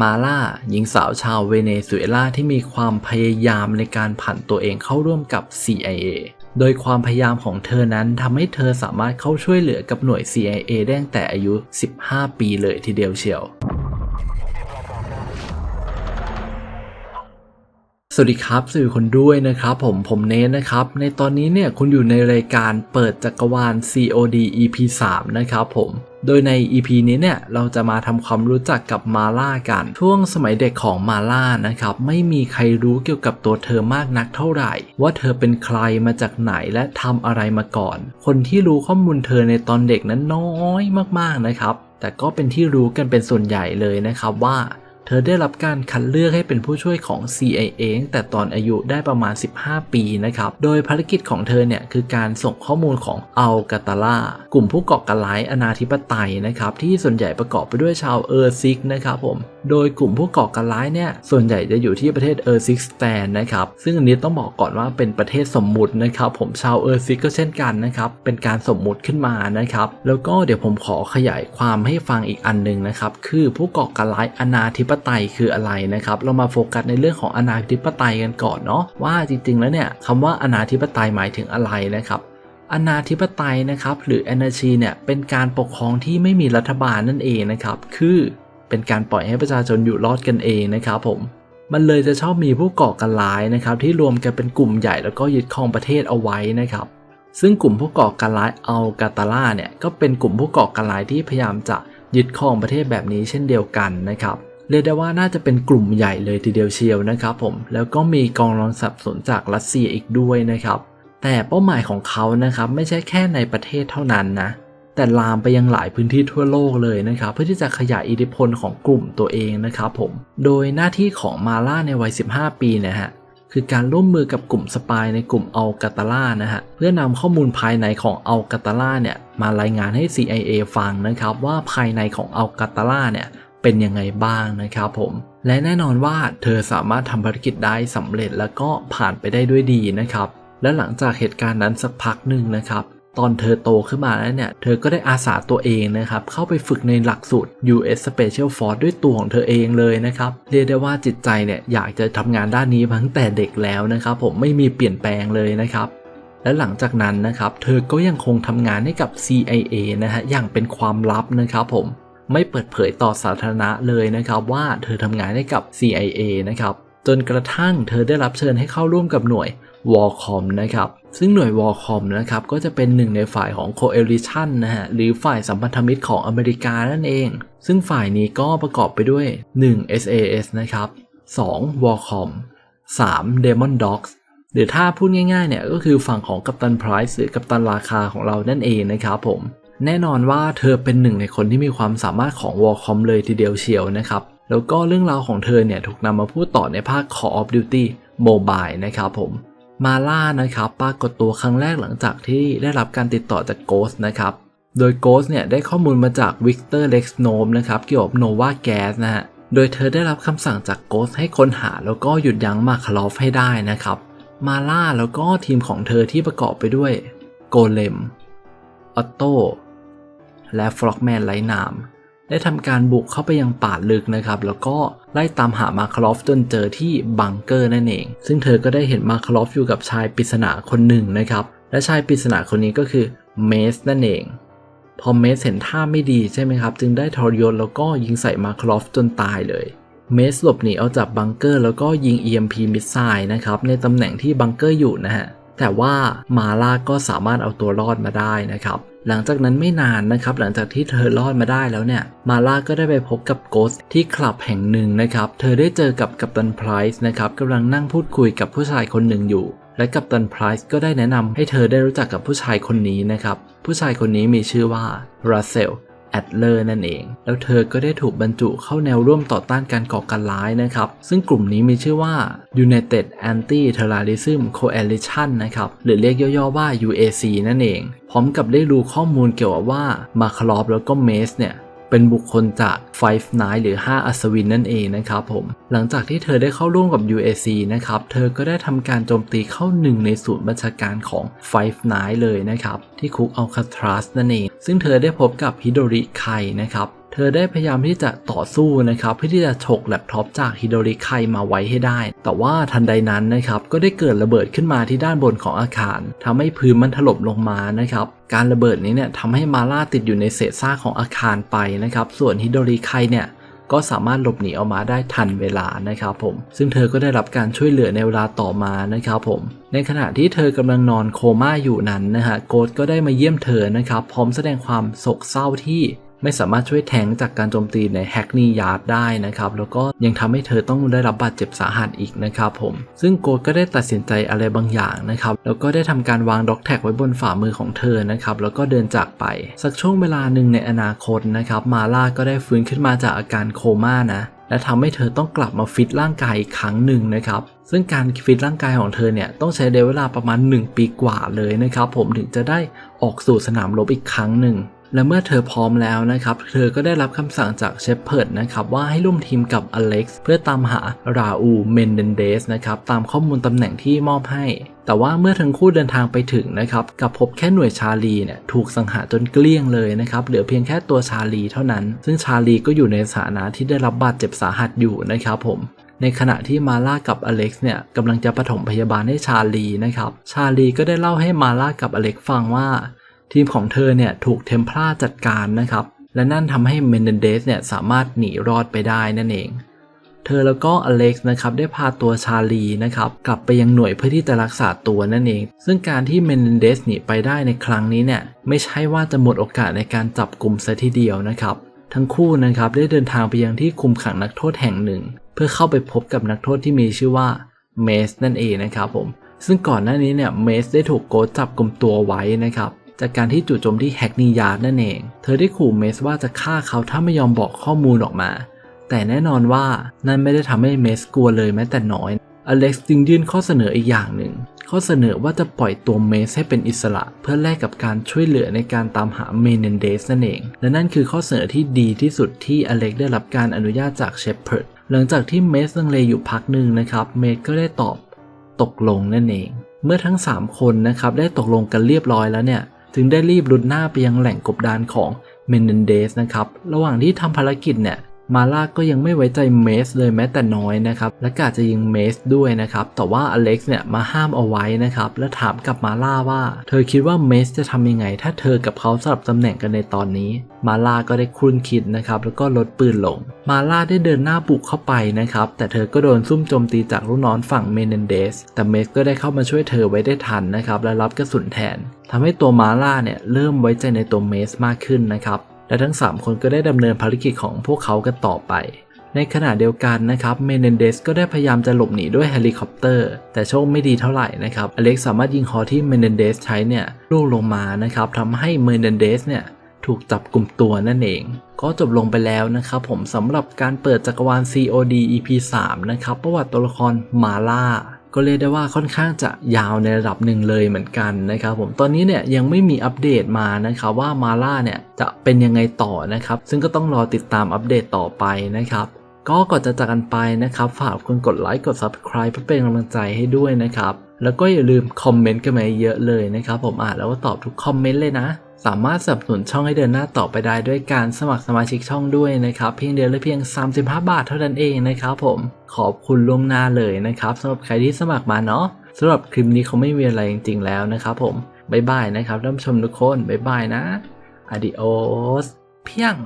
มาล่าหญิงสาวชาวเวเนซุเอลาที่มีความพยายามในการผันตัวเองเข้าร่วมกับ CIA โดยความพยายามของเธอนั้นทำให้เธอสามารถเข้าช่วยเหลือกับหน่วย CIA ได้ตั้งแต่อายุ 15 ปีเลยทีเดียวเชียวสวัสดีครับสวัสดีคนด้วยนะครับผมผมเนทนะครับ ในตอนนี้เนี่ยคุณอยู่ในรายการเปิดจักรวาล COD EP 3 นะครับผม โดยใน EP นี้เนี่ยเราจะมาทำความรู้จักกับมาล่ากัน ช่วงสมัยเด็กของมาล่านะครับไม่มีใครรู้เกี่ยวกับตัวเธอมากนักเท่าไหร่ ว่าเธอเป็นใครมาจากไหนและทำอะไรมาก่อน คนที่รู้ข้อมูลเธอในตอนเด็กนั้นน้อยมากๆนะครับแต่ก็เป็นที่รู้กันเป็นส่วนใหญ่เลยนะครับว่า เธอได้รับการคัดเลือกให้เป็นผู้ช่วยของ CIA ตั้งแต่ตอนอายุได้ประมาณ 15 ปีนะครับ โดยภารกิจของเธอเนี่ยคือการส่งข้อมูลของอัลกาตาลากลุ่มผู้ก่อการร้ายอนาธิปไตยนะครับที่ส่วนใหญ่ประกอบไปด้วยชาวเออร์ซิกนะครับผม โดยกลุ่มผู้ก่อการร้ายเนี่ยส่วนใหญ่จะอยู่ที่ประเทศเออร์ซิกสแตนนะครับ ซึ่งอันนี้ต้องบอกก่อนว่าเป็นประเทศสมมุตินะครับ ผมชาวเออร์ซิกก็เช่นกันนะครับ เป็นการสมมุติขึ้นมานะครับ แล้วก็เดี๋ยวผมขอขยายความให้ฟังอีกอันหนึ่งนะครับ คือผู้ก่อการร้ายอนาธิปไตยคืออะไรนะครับ เรามาโฟกัสในเรื่องของอนาธิปไตยกันก่อนเนาะว่าจริงๆ แล้วเนี่ยคำว่าอนาธิปไตยหมายถึงอะไรนะครับอนาธิปไตยนะครับหรือ anarchy เนี่ยเป็นการปกครองที่ไม่มีรัฐบาลนั่นเองนะครับคือเป็นการปล่อยให้ประชาชนอยู่รอดกันเองนะครับผมมันเลยจะชอบมีผู้ก่อการร้ายนะครับที่รวมกันเป็นกลุ่มใหญ่แล้วก็ยึดครองประเทศเอาไว้นะครับ ซึ่งกลุ่มผู้ก่อการร้ายอัลกาตาล่าเนี่ยก็เป็นกลุ่มผู้ก่อการร้ายที่พยายามจะยึดครองประเทศแบบนี้เช่นเดียวกันนะครับ เรียกได้ว่าน่าจะเป็นกลุ่มใหญ่เลยทีเดียวเชียวนะครับผมแล้วก็มีกองรองสับสนจากรัสเซียอีกด้วยนะครับ แต่เป้าหมายของเขานะครับไม่ใช่แค่ในประเทศเท่านั้นนะแต่ลามไปยังหลายพื้นที่ทั่วโลกเลยนะครับ เพื่อที่จะขยายอิทธิพลของกลุ่มตัวเองนะครับผมโดยหน้าที่ของมาล่าในวัย 15 ปีเนะฮะคือการร่วมมือกับกลุ่มสปายในกลุ่มอัลกาตาล่านะฮะเพื่อนำข้อมูลภายในของอัลกาตาล่าเนี่ยมารายงานให้ CIA ฟังนะครับ ว่าภายในของอัลกาตาล่าเนี่ย เป็นยังไงบ้างนะครับผมและแน่นอนว่าเธอสามารถทำภารกิจได้สำเร็จแล้วก็ผ่านไปได้ด้วยดีนะครับ และหลังจากเหตุการณ์นั้นสักพักหนึ่งนะครับตอนเธอโตขึ้นมาแล้วเนี่ย เธอก็ได้อาสาตัวเองนะครับ เข้าไปฝึกในหลักสูตร US Special Force ด้วยตัวของเธอเองเลยนะครับ เรียกได้ว่าจิตใจเนี่ย อยากจะทำงานด้านนี้ตั้งแต่เด็กแล้วนะครับ ผมไม่มีเปลี่ยนแปลงเลยนะครับ และหลังจากนั้นนะครับ เธอก็ยังคงทำงานให้กับ CIA นะฮะอย่างเป็นความลับนะครับผม ไม่เปิดเผยต่อสาธารณะเลยนะครับว่าเธอทำงานให้กับ CIA นะครับจนกระทั่งเธอได้รับเชิญให้เข้าร่วมกับหน่วย Warcom นะครับซึ่งหน่วย Warcom นะครับก็จะเป็นหนึ่งในฝ่ายของ Coalition นะฮะหรือฝ่ายสัมพันธมิตรของอเมริกานั่นเอง ซึ่งฝ่ายนี้ก็ประกอบไปด้วย 1. SAS นะครับ 2. Warcom 3. Demon Dogs หรือถ้าพูดง่ายๆเนี่ยก็คือฝั่งของกัปตันไพรส์หรือกัปตันราคาของเรานั่นเองนะครับผม แน่นอนว่าเธอเป็นหนึ่งในคนที่มีความสามารถของ Warcom เลยทีเดียวเชียวนะครับ แล้วก็เรื่องราวของเธอเนี่ยถูกนำมาพูดต่อในภาค Call of Duty Mobile นะครับผมมาล่านะครับปรากฏตัวครั้งแรกหลังจากที่ได้รับการติดต่อจาก Ghost นะครับ โดย Ghost เนี่ยได้ข้อมูลมาจาก Victor Lex Gnome นะครับเกี่ยวกับ Nova Gas นะฮะ โดยเธอได้รับคำสั่งจาก Ghost ให้ค้นหาแล้วก็หยุดยั้งมาคลอฟให้ได้นะครับ มาล่าแล้วก็ทีมของเธอที่ประกอบไปด้วย โกเลม ออตโต และฟล็อกแมนไร้นามได้ทำการบุกเข้าไปยังป่าลึกนะครับ แล้วก็ไล่ตามหามาคารอฟจนเจอที่บังเกอร์นั่นเอง ซึ่งเธอก็ได้เห็นมาคารอฟอยู่กับชายปริศนาคนหนึ่งนะครับ และชายปริศนาคนนี้ก็คือเมสนั่นเอง พอเมสเห็นท่าไม่ดีใช่ไหมครับ จึงได้ทรยศแล้วก็ยิงใส่มาคารอฟจนตายเลย เมสหลบหนีเอาจากบังเกอร์ แล้วก็ยิง EMP มิสไซล์นะครับในตำแหน่งที่บังเกอร์อยู่นะฮะแต่ว่ามาลาก็สามารถเอาตัวรอดมาได้นะครับ หลังจากนั้นไม่นานนะครับหลังจากที่เธอรอดมาได้แล้วเนี่ยมาลาก็ได้ไปพบกับโกสที่คลับแห่งหนึ่งนะครับเธอได้เจอกับกัปตันไพรส์นะครับกำลังนั่งพูดคุยกับผู้ชายคนหนึ่งอยู่ และกัปตันไพรส์ก็ได้แนะนำให้เธอได้รู้จักกับผู้ชายคนนี้นะครับผู้ชายคนนี้มีชื่อว่ารัสเซล แอดเลอร์นั่นเอง แล้วเธอก็ได้ถูกบรรจุเข้าแนวร่วมต่อต้านการก่อการร้ายนะครับ ซึ่งกลุ่มนี้มีชื่อว่า United Anti-Terrorism Coalition นะครับ หรือเรียกย่อๆว่า UAC นั่นเอง พร้อมกับได้รู้ข้อมูลเกี่ยวกับว่ามาคารอฟแล้วก็เมสเนี่ยเป็นบุคคลจาก Five Nights หรือ 5 อัศวินนั่นเองนะครับผม หลังจากที่เธอได้เข้าร่วมกับ UAC นะครับ เธอก็ได้ทำการโจมตีเข้าหนึ่งในศูนย์บัญชาการของ Five Nights เลยนะครับ ที่คุกอัลคาทรัสนั่นเอง ซึ่งเธอได้พบกับฮิโดริไคนะครับเธอได้พยายามที่จะต่อสู้นะครับเพื่อที่จะฉกแล็ปท็อปจากฮิโดริไคมาไว้ให้ได้ แต่ว่าทันใดนั้นนะครับก็ได้เกิดระเบิดขึ้นมาที่ด้านบนของอาคารทำให้พื้นมันถล่มลงมานะครับการระเบิดนี้เนี่ยทำให้มาล่าติดอยู่ในเศษซากของอาคารไปนะครับส่วนฮิโดริไคเนี่ย ก็สามารถหลบหนีออกมาได้ทันเวลานะครับผม ซึ่งเธอก็ได้รับการช่วยเหลือในเวลาต่อมานะครับผม ในขณะที่เธอกำลังนอนโคม่าอยู่นั้นนะฮะโกดก็ได้มาเยี่ยมเธอนะครับพร้อมแสดงความโศกเศร้าที่ ไม่สามารถช่วยแทงจากการโจมตีในแฮกนียาร์ดได้นะครับ แล้วก็ยังทำให้เธอต้องได้รับบาดเจ็บสาหัสอีกนะครับผม ซึ่งโกดก็ได้ตัดสินใจอะไรบางอย่างนะครับ แล้วก็ได้ทำการวางด็อกแท็กไว้บนฝ่ามือของเธอนะครับ แล้วก็เดินจากไป สักช่วงเวลาหนึ่งในอนาคตนะครับ มาล่าก็ได้ฟื้นขึ้นมาจากอาการโคม่านะและทำให้เธอต้องกลับมาฟิตร่างกายอีกครั้งหนึ่งนะครับ ซึ่งการฟิตร่างกายของเธอเนี่ยต้องใช้เวลาประมาณ 1 ปีกว่าเลยนะครับ ผมถึงจะได้ออกสู่สนามรบอีกครั้งหนึ่ง และเมื่อเธอพร้อมแล้วนะครับ เธอก็ได้รับคำสั่งจากเชฟเพิร์ดนะครับว่าให้ร่วมทีมกับอเล็กซ์เพื่อตามหาราอูเมนเดนเดสนะครับตามข้อมูลตำแหน่งที่มอบให้ แต่ว่าเมื่อทั้งคู่เดินทางไปถึงนะครับกับพบแค่หน่วยชาลีเนี่ยถูกสังหารจนเกลี้ยงเลยนะครับเหลือเพียงแค่ตัวชาลีเท่านั้น ซึ่งชาลีก็อยู่ในสถานะที่ได้รับบาดเจ็บสาหัสอยู่นะครับผมในขณะที่มาล่ากับอเล็กซ์เนี่ยกำลังจะปฐมพยาบาลให้ชาลีนะครับ ชาลีก็ได้เล่าให้มาล่ากับอเล็กซ์ฟังว่า ทีมของเธอเนี่ยถูกเทมพลาจัดการนะครับ และนั่นทำให้เมนเดนเดสเนี่ยสามารถหนีรอดไปได้นั่นเอง เธอแล้วก็อเล็กซ์นะครับได้พาตัวชาลีนะครับกลับไปยังหน่วยเพื่อที่จะรักษาตัวนั่นเอง ซึ่งการที่เมนเดนเดสหนีไปได้ในครั้งนี้เนี่ยไม่ใช่ว่าจะหมดโอกาสในการจับกลุ่มซะทีเดียวนะครับ ทั้งคู่นะครับได้เดินทางไปยังที่คุมขังนักโทษแห่งหนึ่ง เพื่อเข้าไปพบกับนักโทษที่มีชื่อว่าเมสนั่นเองนะครับผมซึ่งก่อนหน้านี้เนี่ยเมสได้ถูกโกดจับกลุ่มตัวไว้นะครับ จากการที่จู่โจมที่แฮกนียาร์ดนั่นเอง เธอได้ขู่เมสว่าจะฆ่าเขาถ้าไม่ยอมบอกข้อมูลออกมา แต่แน่นอนว่านั่นไม่ได้ทำให้เมสกลัวเลยแม้แต่น้อย อเล็กซ์จึงยื่นข้อเสนออีกอย่างหนึ่ง ข้อเสนอว่าจะปล่อยตัวเมสให้เป็นอิสระ เพื่อแลกกับการช่วยเหลือในการตามหาเมเนนเดสนั่นเอง และนั่นคือข้อเสนอที่ดีที่สุดที่อเล็กซ์ได้รับการอนุญาตจากเชฟเพิร์ดหลังจากที่เมสลังเลอยู่พักหนึ่งนะครับ เมสก็ได้ตอบตกลงนั่นเอง เมื่อทั้ง 3 คนนะครับได้ตกลงกันเรียบร้อยแล้วเนี่ย จึงได้รีบรุดหน้าไปยังแหล่งกบดานของเมนเดนเดสนะครับ ระหว่างที่ทำภารกิจเนี่ย มาล่าก็ยังไม่ไว้ใจเมสเลยแม้แต่น้อยนะครับ และกาจะยิงเมสด้วยนะครับ แต่ว่าอเล็กซ์เนี่ยมาห้ามเอาไว้นะครับ และถามกับมาล่าว่า เธอคิดว่าเมสจะทำยังไง ถ้าเธอกับเขาสลับตำแหน่งกันในตอนนี้ มาล่าก็ได้ครุ่นคิดนะครับ แล้วก็ลดปืนลง มาล่าได้เดินหน้าบุกเข้าไปนะครับ แต่เธอก็โดนซุ่มโจมตีจากลูกน้องฝั่งเมเนนเดส แต่เมสก็ได้เข้ามาช่วยเธอไว้ได้ทันนะครับ และรับกระสุนแทนทำให้ตัวมาล่าเนี่ยเริ่มไว้ใจในตัวเมสมากขึ้นนะครับ และทั้ง 3 คนก็ได้ดำเนินภารกิจของพวกเขากันต่อไป ในขณะเดียวกันนะครับเมเนนเดสก็ได้พยายามจะหลบหนีด้วยเฮลิคอปเตอร์ แต่โชคไม่ดีเท่าไหร่นะครับอเล็กสามารถยิงฮอที่เมเนนเดสใช้เนี่ยลูกลงมานะครับทำให้เมเนนเดสเนี่ยถูกจับกลุ่มตัวนั่นเอง ก็จบลงไปแล้วนะครับผมสำหรับการเปิดจักรวาล COD EP 3 นะครับประวัติตัวละครมาล่า ก็เรียกได้ว่าค่อนข้างจะยาวในระดับหนึ่งเลยเหมือนกันนะครับผมตอนนี้เนี่ยยังไม่มีอัปเดตมานะครับว่ามาล่าเนี่ยจะเป็นยังไงต่อนะครับซึ่งก็ต้องรอติดตามอัปเดตต่อไปนะครับก็ก่อนจะจากกันไปนะครับ ฝากคุณกดไลค์กด Subscribe เพื่อเป็นกำลังใจให้ด้วยนะครับ แล้วก็อย่าลืมคอมเมนต์กันมาเยอะเลยนะครับ ผมอ่านแล้วก็ตอบทุกคอมเมนต์เลยนะ สามารถสนับสนุนช่องให้เดินหน้าต่อไปได้ด้วยการสมัครสมาชิกช่องด้วยนะครับเพียงเดือนละเพียง 35 บาทเท่านั้นเองนะครับผมขอบคุณล่วงหน้าเลยนะครับสำหรับใครที่สมัครมาเนาะสำหรับคลิปนี้เขาไม่มีอะไรจริงๆแล้วนะครับผมบ๊ายบายนะครับท่านผู้ชมทุกคนบ๊ายบายนะ adios เพียง